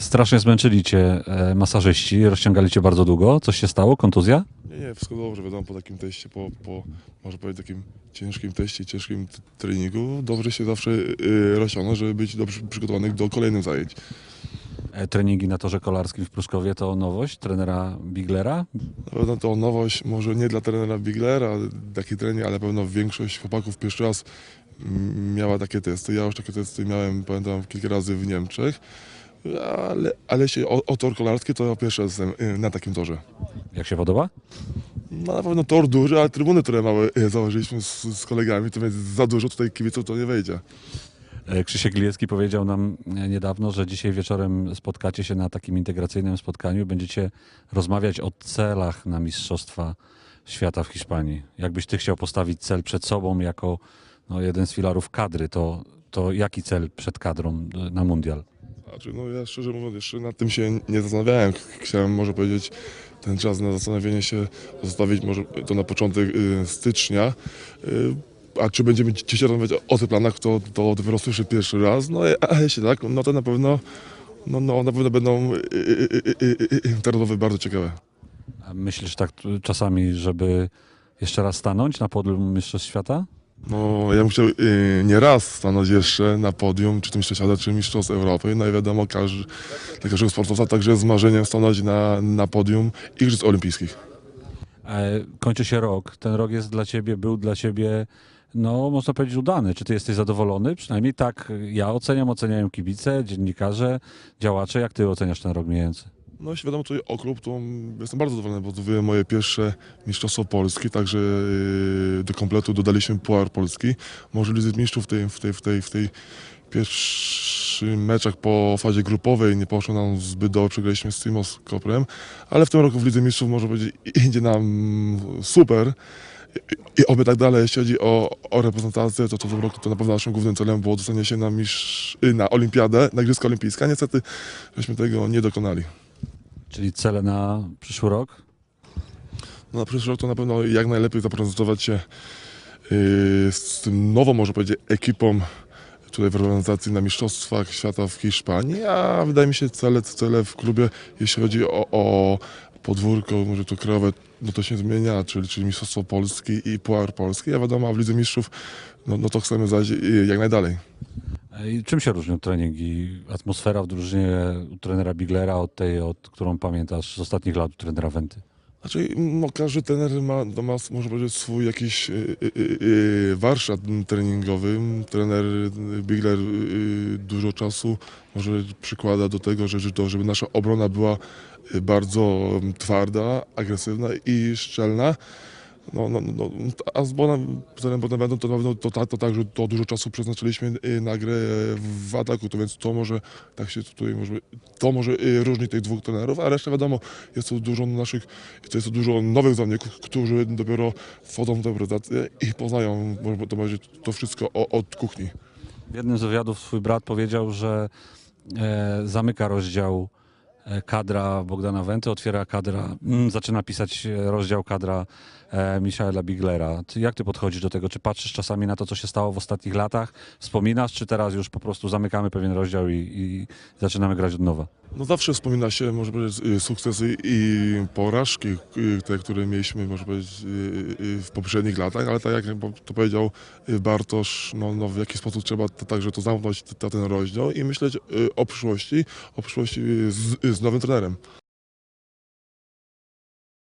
Strasznie zmęczyli cię e, masażyści, rozciągali cię bardzo długo. Coś się stało? Kontuzja? Nie, nie, wszystko dobrze, wiadomo, po takim teście, po, po może powiedzieć takim ciężkim teście, ciężkim treningu, dobrze się zawsze y, rozciągnąć, żeby być dobrze przygotowanych do kolejnych zajęć. E, treningi na torze kolarskim w Pruszkowie to nowość trenera Biglera. Na pewno to nowość, może nie dla trenera Biglera, taki trening, ale pewno większość chłopaków pierwszy raz mm, miała takie testy. Ja już takie testy miałem, pamiętam, kilka razy w Niemczech, ale, ale jeśli o, o tor kolarski, to ja pierwszy raz jestem y, na takim torze. Jak się podoba? No na pewno tor duży, ale trybuny, które małe y, założyliśmy z, z kolegami, to więc za dużo tutaj kibiców to nie wejdzie. E, Krzysiek Gliecki powiedział nam e, niedawno, że dzisiaj wieczorem spotkacie się na takim integracyjnym spotkaniu. Będziecie rozmawiać o celach na Mistrzostwa Świata w Hiszpanii. Jakbyś ty chciał postawić cel przed sobą jako no, jeden z filarów kadry, to, to jaki cel przed kadrą e, na mundial? Znaczy, no ja szczerze mówiąc jeszcze nad tym się nie zastanawiałem. Chciałem może powiedzieć ten czas na zastanowienie się zostawić może to na początek y, stycznia. Y, a czy będziemy dzisiaj rozmawiać o tych planach, to, to dopiero słyszę pierwszy raz. No a jeśli tak, no to na pewno, no, no, na pewno będą y, y, y, y, y, y, bardzo ciekawe. A myślisz tak czasami, żeby jeszcze raz stanąć na podium Mistrzostw Świata? No, ja bym chciał y, nie raz stanąć jeszcze na podium, czy Mistrzostw Świata, czy Mistrzostw Europy. No i wiadomo, każdy, dla każdego sportowca także z marzeniem stanąć na, na podium Igrzysk Olimpijskich. E, Kończy się rok. Ten rok jest dla ciebie, był dla ciebie, no można powiedzieć, udany. Czy ty jesteś zadowolony? Przynajmniej tak ja oceniam, oceniają kibice, dziennikarze, działacze. Jak ty oceniasz ten rok mijający? No jeśli wiadomo tutaj o klub, to jestem bardzo zadowolony, bo zdobyłem moje pierwsze Mistrzostwo Polski, także yy, do kompletu dodaliśmy Puar Polski. Może Lidze Mistrzów w tej, w tej, w tej, w tej pierwszych meczach po fazie grupowej nie poszło nam zbyt dobrze, przegraliśmy z Timos Koprem, ale w tym roku w Lidze Mistrzów może powiedzieć idzie nam super. I- oby tak dalej, jeśli chodzi o, o reprezentację, to, to w tym roku to na pewno naszym głównym celem było dostanie się na, mistrz, na olimpiadę, na Igrzyska Olimpijskie, niestety żeśmy tego nie dokonali. Czyli cele na przyszły rok? No na przyszły rok to na pewno jak najlepiej zaprezentować się yy, z tym nową, może powiedzieć, ekipą tutaj w reprezentacji na Mistrzostwach Świata w Hiszpanii, a wydaje mi się cele, cele w klubie, jeśli chodzi o, o podwórko, może to krajowe, no to się zmienia, czyli, czyli Mistrzostwo Polski i Puar Polski, a wiadomo, a w Lidze Mistrzów, no, no to chcemy zajść yy, jak najdalej. I czym się różnią treningi? Atmosfera w drużynie u trenera Biglera od tej, od którą pamiętasz z ostatnich lat u trenera Wenty? Znaczy, no, każdy trener ma, to ma, może powiedzieć, swój jakiś y, y, y, y, warsztat treningowy. Trener Bigler y, dużo czasu może przykłada do tego, że, to, żeby nasza obrona była y, bardzo twarda, agresywna i szczelna. No, no, no, a z Bonem, trenerem Bonem to, to, to, to tak, że to dużo czasu przeznaczyliśmy y, na grę w ataku, to więc to może tak się tutaj może, to może y, różnić tych dwóch trenerów, a reszta wiadomo, jest to dużo naszych, to jest to dużo nowych zawodników, którzy dopiero wchodzą w tę reprezentację i poznają może to, powiedzieć, to wszystko od kuchni. W jednym z wywiadów swój brat powiedział, że e, zamyka rozdział kadra Bogdana Wenty, otwiera kadra, mm, zaczyna pisać e, rozdział kadra e, Michaela Biglera. Ty, jak ty podchodzisz do tego? Czy patrzysz czasami na to, co się stało w ostatnich latach? Wspominasz, czy teraz już po prostu zamykamy pewien rozdział i, i zaczynamy grać od nowa? No zawsze wspomina się, może powiedzieć, y, sukcesy i porażki, y, te, które mieliśmy, może powiedzieć, y, w poprzednich latach, ale tak jak to powiedział Bartosz, no, no w jaki sposób trzeba także to zamknąć, ten rozdział i myśleć o przyszłości, o przyszłości z, z nowym trenerem.